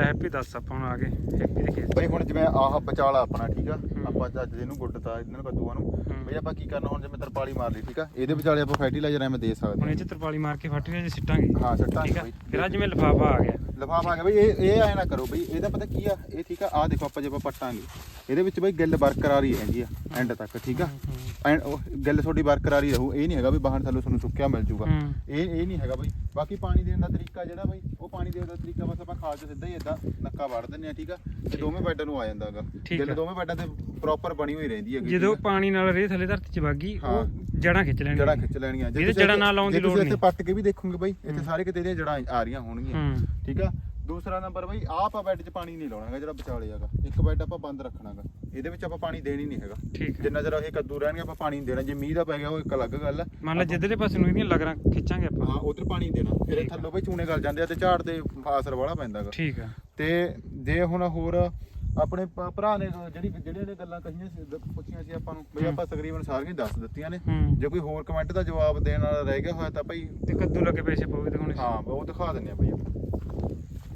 ਲੈ ਹੈਪੀ ਦੱਸ ਆਪਾਂ ਹੁਣ ਆ ਗਏ। ਹੈਪੀ ਦੇ ਖੇਤ ਬਈ ਹੁਣ ਜਿਵੇਂ ਆਹ ਬਚਾਲਾ ਆਪਣਾ, ਠੀਕ ਆ? ਆਪਾਂ ਅੱਜ ਇਹਨੂੰ ਗੁੱਡਤਾ ਇਹਨਾਂ ਨੂੰ ਕੱਦੂਆਂ ਨੂੰ। ਬਈ ਆਪਾਂ ਕੀ ਕਰਨਾ ਹੁਣ ਜਿਵੇਂ ਤਰਪਾਲੀ ਮਾਰ ਲਈ ਠੀਕ ਆ? ਇਹਦੇ ਵਿਚਾਲੇ ਆਪਾਂ ਫਰਟੀਲਾਈਜ਼ਰ ਐਵੇਂ ਦੇ ਸਕਦੇ ਹੁਣ ਇਹ ਚ ਤਰਪਾਲੀ ਮਾਰ ਕੇ ਫੱਟ ਜੇ ਸਿੱਟਾਂਗੇ। ਹਾਂ ਸੱਟਾਂ ਠੀਕ ਆ? ਬਈ। ਫਿਰ ਅੱਜ ਜਿਵੇਂ ਲਫਾਫਾ ਆ ਗਿਆ। ਲਫਾਫਾ ਆ ਗਿਆ। ਬਈ ਇਹ ਇਹ ਐ ਨਾ ਕਰੋ ਬਈ ਇਹਦਾ ਪਤਾ ਕੀ ਆ? ਇਹ ਠੀਕ ਆ ਆਹ ਦੇਖੋ ਆਪਾਂ ਜੇ ਆਪਾਂ ਪੱਟਾਂਗੇ। ਇਹਦੇ ਵਿੱਚ ਬਈ ਗਿੱਲ ਬਰਕਰਾਰ ਹੀ ਰਹਿੰਦੀ ਆ ਐਂਡ ਤੱਕ ਠੀਕ ਆ? ਐਂਡ ਉਹ ਗਿੱਲ ਤੁਹਾਡੀ ਬਰਕਰਾਰ ਰਹੂ। ਇਹ ਨਹੀਂ ਹੈਗਾ ਵੀ ਬਾਹਰ ਥੱਲੋਂ ਤੁਹਾਨੂੰ ਸੁੱਕਿਆ ਮਿਲ ਜੂਗਾ। ਇਹ ਇਹ ਨਹੀਂ ਹੈਗਾ ਬਈ। ਬਾਕੀ ਪਾਣੀ ਦੇਣ ਦਾ ਤਰੀਕਾ ਜਿਹੜਾ ਬਈ ਉਹ ਪਾਣੀ ਦੇਣ ਦਾ ਤਰੀਕਾ ਬਸ ਆਪਾਂ ਖਾਲ ਚ ਸਿੱਧਾ ਹੀ ਇਦਾਂ ਨੱਕਾ ਵੜ ਦਿੰਨੇ ਆ ਠੀਕ ਆ? ਤੇ ਦੋਵੇਂ ਬੈਡਾਂ ਨੂੰ ਆ ਜਾਂਦਾਗਾ ਗਿੱਲ ਆ। ਦੋਵੇਂ ਬੈਡਾਂ ਤੇ ਪ੍ਰੋਪਰ ਬਣੀ ਹੋਈ ਰਹਿੰਦੀ ਹੈਗੀ ਜਦੋਂ ਪਾਣੀ ਨਾਲ ਰੇ ਥੱਲੇ ਧਰਤੀ ਚ ਵਾਗੀ ਹਾਂ। ਉਹ ਜੜਾਂ ਖਿੱਚ ਲੈਣਗੇ ਜੜਾ ਖਿੱਚ ਲੈਣੀਆਂ। ਤੁਸੀਂ ਜੜ੍ਹਾਂ ਨਾਲ ਲਾਉਣ ਦੀ ਜੇ ਤੁਸੀਂ ਲੋੜ ਇੱਥੇ ਨਹੀਂ। ਪੱਟ ਕੇ ਵੀ ਦੇਖੋਗੇ ਬਈ ਇੱਥੇ ਸਾਰੇ ਕਿਤੇ ਇਹਦੀਆਂ ਜੜਾਂ ਆ ਰਹੀਆਂ ਹੋਣਗੀਆਂ। ਹੂੰ। ਠੀਕ ਆ? ਦੂਸਰਾ ਨੰਬਰ ਬਈ ਆਹ ਆਪਾਂ ਬੈੱਡ 'ਚ ਪਾਣੀ ਨਹੀਂ ਲਾਉਣਾ ਹੈਗਾ ਜਿਹੜਾ ਵਿਚਾਲੇ ਹੈਗਾ ਇੱਕ ਬੈੱਡ ਆਪਾਂ ਬੰਦ ਰੱਖਣਾਗਾ। ਇਹਦੇ ਵਿੱਚ ਆਪਾਂ ਪਾਣੀ ਦੇਣੀ ਨਹੀਂ ਹੈਗਾ। ਹੈ। ਜਿੰਨਾ ਚਿਰ ਇਹ ਕੱਦੂ ਰਹਿਣਗੇ ਆਪਾਂ ਪਾਣੀ ਨਹੀਂ ਦੇਣਾ। ਜੇ ਮੀਂਹ ਦਾ ਪੈ ਗਿਆ ਉਹ ਇੱਕ ਅਲੱਗ ਗੱਲ ਹੈ ਮੰਨ ਲਾ ਜਿੱਧਰਲੇ ਪਾਸੇ ਨੂੰ ਇਹਦੀਆਂ ਲਗਰਾਂ ਖਿੱਚਾਂਗੇ ਆਪਾਂ। ਹਾਂ ਉਧਰ ਪਾਣੀ ਦੇਣਾ। ਫਿਰ ਇਹ ਥੱਲੋਂ ਬਈ ਚੂਨੇ ਗਲ ਜਾਂਦੇ ਆ ਤੇ ਝਾੜ ਤੇ ਅਸਰ ਵਾਲਾ ਪੈਂਦਾਗਾ। ਠੀਕ ਆ। ਤੇ ਜੇ ਹੁਣ ਹੋਰ ਆਪਣੇ ਭਰਾ ਨੇ ਜਿਹੜੀ ਜਿਹੜੀਆਂ ਨੇ ਗੱਲਾਂ ਕਹੀਆਂ ਸੀ ਦ- ਪੁੱਛੀਆਂ ਸੀ ਆਪਾਂ ਨੂੰ ਬਈ ਆਪਾਂ ਤਕਰੀਬਨ ਸਾਰੀਆਂ ਹੀ ਦੱਸ ਦਿੱਤੀਆਂ ਨੇ। ਹੂੰ। ਜੇ ਕੋਈ ਹੋਰ ਕਮੈਂਟ ਦਾ ਜਵਾਬ ਦੇਣ ਵਾਲਾ ਰਹਿ ਗਿਆ ਹੋਇਆ ਤਾਂ ਭਾਈ ਤੇ ਕੱਦੂ ਲੱਗੇ ਪੈਸੇ ਪਾਉਗੇ ਦਿਖਾਉਣੇ ਹਾਂ ਉਹ ਦਿਖਾ ਦਿੰਨੇ ਆ ਬਈ